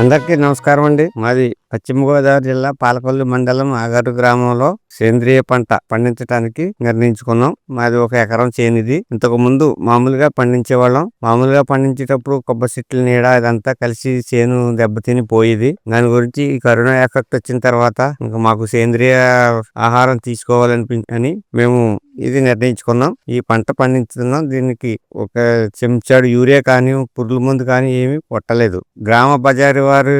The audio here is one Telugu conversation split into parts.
అందరికీ నమస్కారం అండి. మాది పశ్చిమ గోదావరి జిల్లా పాలకొల్లు మండలం ఆగరు గ్రామంలో సేంద్రియ పంట పండించడానికి నిర్ణయించుకున్నాం. మాది ఒక ఎకరం చేను ఇది ఇంతకు ముందు మామూలుగా పండించే వాళ్ళం మామూలుగా పండించేటప్పుడు కొబ్బరి చెట్ల నీడ ఇదంతా కలిసి చేను దెబ్బతిని పోయేది. దాని గురించి ఈ కరోనా ఎఫెక్ట్ వచ్చిన తర్వాత ఇంకా మాకు సేంద్రియ ఆహారం తీసుకోవాలనిపించని మేము ఇది నిర్ణయించుకున్నాం. ఈ పంట పండించుతున్నాం. దీనికి ఒక చెంచాడు యూరియా కానీ పురుగుల మందు కానీ ఏమీ కొట్టలేదు. గ్రామ బజారు వారి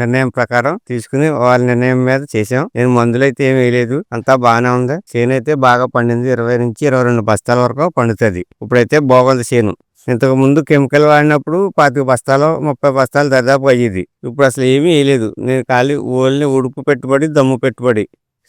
నిర్ణయం ప్రకారం తీసుకుని వాళ్ళ నిర్ణయం మీద చేసాం నేను మందులు అయితే ఏమి వేయలేదు. అంతా బాగానే ఉంది. చేను అయితే బాగా పండింది. ఇరవై నుంచి ఇరవై రెండు బస్తాల వరకు పండుతుంది. ఇప్పుడైతే బాగుంది చేను. ఇంతకు ముందు కెమికల్ వాడినప్పుడు పాతిక బస్తాలు ముప్పై బస్తాలు దాదాపు అయ్యేది. ఇప్పుడు అసలు ఏమీ వేయలేదు. నేను ఖాళీ ఓల్ని ఉడుపు పెట్టుబడి దమ్ము పెట్టుబడి.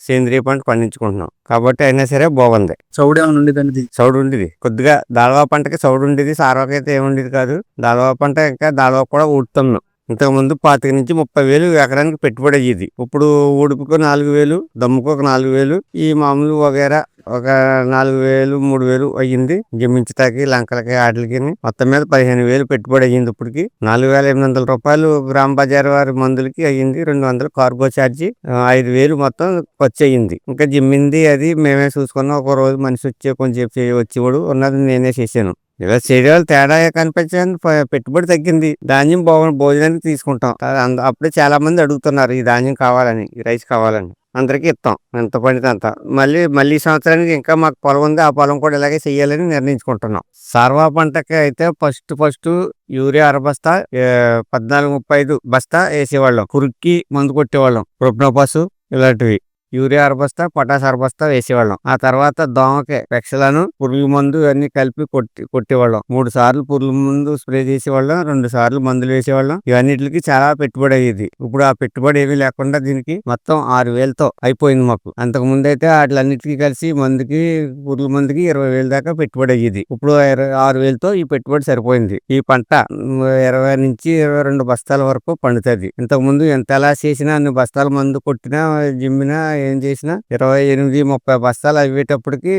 సేంద్రియ పంట పండించుకుంటున్నాం. కాబట్టి అయినా సరే బాగుంది. చౌడు ఏమైనా ఉండేది అనేది సౌడు ఉండేది. కొద్దిగా దాళవా పంటకి సౌడు ఉండేది. సారవాకి అయితే ఏముండేది కాదు. దాళవా పంట ఇంకా దాళవా కూడా ఊడుతున్నాం. ఇంతకు ముందు పాతిక నుంచి ముప్పై వేలు ఎకరానికి పెట్టుబడి అయ్యేది. ఇప్పుడు ఊడుపుకు నాలుగు వేలు దమ్ముకు ఒక నాలుగు వేలు. ఈ మామూలు వగేరా ఒక నాలుగు వేలు మూడు వేలు అయ్యింది. జమించటానికి లంకలకి ఆటలకి మొత్తం మీద పదిహేను వేలు పెట్టుబడి అయ్యింది ఇప్పటికి. నాలుగు వేల ఎనిమిది వందల రూపాయలు గ్రామ బజార్ వారి మందులకి అయ్యింది. రెండు వందలు కార్గో ఛార్జీ ఐదు వేలు మొత్తం ఖర్చు అయ్యింది. ఇంకా జిమ్మింది అది మేమే చూసుకున్నాం. ఒక రోజు మనిషి వచ్చే కొంచెం వచ్చేవాడు. ఉన్నది నేనే చేశాను. ఇలా చేయడం తేడా కనిపించని పెట్టుబడి తగ్గింది. ధాన్యం బాగు భోజనానికి తీసుకుంటాం. అంద- అప్పుడే చాలా మంది అడుగుతున్నారు ఈ ధాన్యం కావాలని ఈ రైస్ కావాలని. అందరికీ ఇస్తాం. ఎంత పడితే అంత. మళ్ళీ మళ్ళీ సంవత్సరానికి ఇంకా మాకు పొలం ఉంది. ఆ పొలం కూడా ఇలాగే చెయ్యాలని నిర్ణయించుకుంటున్నాం. సర్వా పంటకి అయితే ఫస్ట్ ఫస్ట్ యూరియా అర బస్తా పద్నాలుగు ముప్పై ఐదు బస్తా వేసేవాళ్ళం. కురుక్కి మందు కొట్టేవాళ్ళం. ప్రొప్నోపాసు ఇలాంటివి. యూరియా అరబస్తా పొటాస్ అరబస్తా వేసేవాళ్ళం. ఆ తర్వాత దోమకి పెక్షలను పురుగు మందు అన్ని కలిపి కొట్టి కొట్టేవాళ్ళం. మూడు సార్లు పురుగు మందు స్ప్రే చేసేవాళ్ళం రెండు సార్లు మందులు వేసేవాళ్ళం. ఇవన్నిటికి చాలా పెట్టుబడి అయ్యేది. ఇప్పుడు ఆ పెట్టుబడి ఏమీ లేకుండా దీనికి మొత్తం ఆరు వేలతో అయిపోయింది మాకు. అంతకు ముందు అయితే వాటిలన్నిటికీ కలిసి మందుకి పురుగు మందుకి ఇరవై వేల దాకా పెట్టుబడి అయ్యేది. ఇప్పుడు ఇరవై ఆరు వేలతో ఈ పెట్టుబడి సరిపోయింది. ఈ పంట ఇరవై నుంచి ఇరవై రెండు బస్తాల వరకు పండుతుంది. ఇంతకు ముందు ఎంత ఎలా చేసినా అన్ని బస్తాల మందు కొట్టినా జిమ్మినా ఏం చేసినా ఇరవై ఎనిమిది ముప్పై బస్తాలు అయ్యేటప్పటికి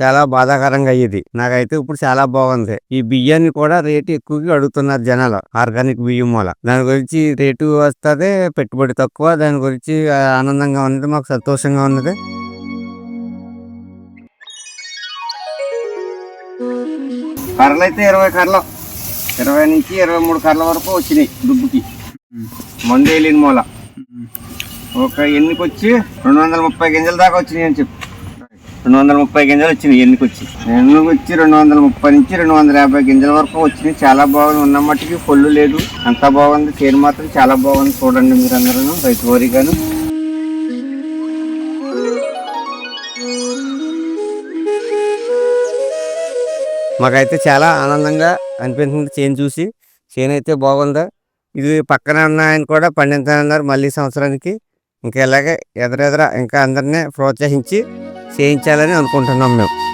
చాలా బాధాకరంగా అయ్యేది. నాకైతే ఇప్పుడు చాలా బాగుంది. ఈ బియ్యాన్ని కూడా రేటు ఎక్కువగా అడుగుతున్నారు జనాలు ఆర్గానిక్ బియ్యం వల్ల. దాని గురించి రేటు వస్తుంది పెట్టుబడి తక్కువ. దాని గురించి ఆనందంగా ఉన్నది మాకు సంతోషంగా ఉన్నది. కర్రలు అయితే ఇరవై కర్రలు. ఇరవై నుంచి ఇరవై మూడు కర్రల వరకు వచ్చినాయి దుబ్బుకి. మందు వేయలేని మూల. ఒక ఎన్నికి వచ్చి రెండు వందల ముప్పై గింజల దాకా వచ్చినాయి అని చెప్పు. రెండు వందల ముప్పై గింజలు వచ్చినాయి ఎన్నికి వచ్చి ఎన్నికి వచ్చి రెండు వందల ముప్పై నుంచి రెండు వందల యాభై గింజల వరకు వచ్చినాయి. చాలా బాగుంది. ఉన్న మట్టికి పొల్లు లేదు. అంతా బాగుంది. చేను మాత్రం చాలా బాగుంది. చూడండి మీరు అందరూ రైతు వరిగాను మాకైతే చాలా ఆనందంగా అనిపించింది చేను చూసి. చేను అయితే బాగుందా? ఇది పక్కన ఉన్న ఆయన కూడా పండించాలన్నారు. మళ్ళీ సంవత్సరానికి ఇంకా ఇలాగే ఎదురెదర ఇంకా అందరినీ ప్రోత్సహించి చేయించాలని అనుకుంటున్నాం మేము.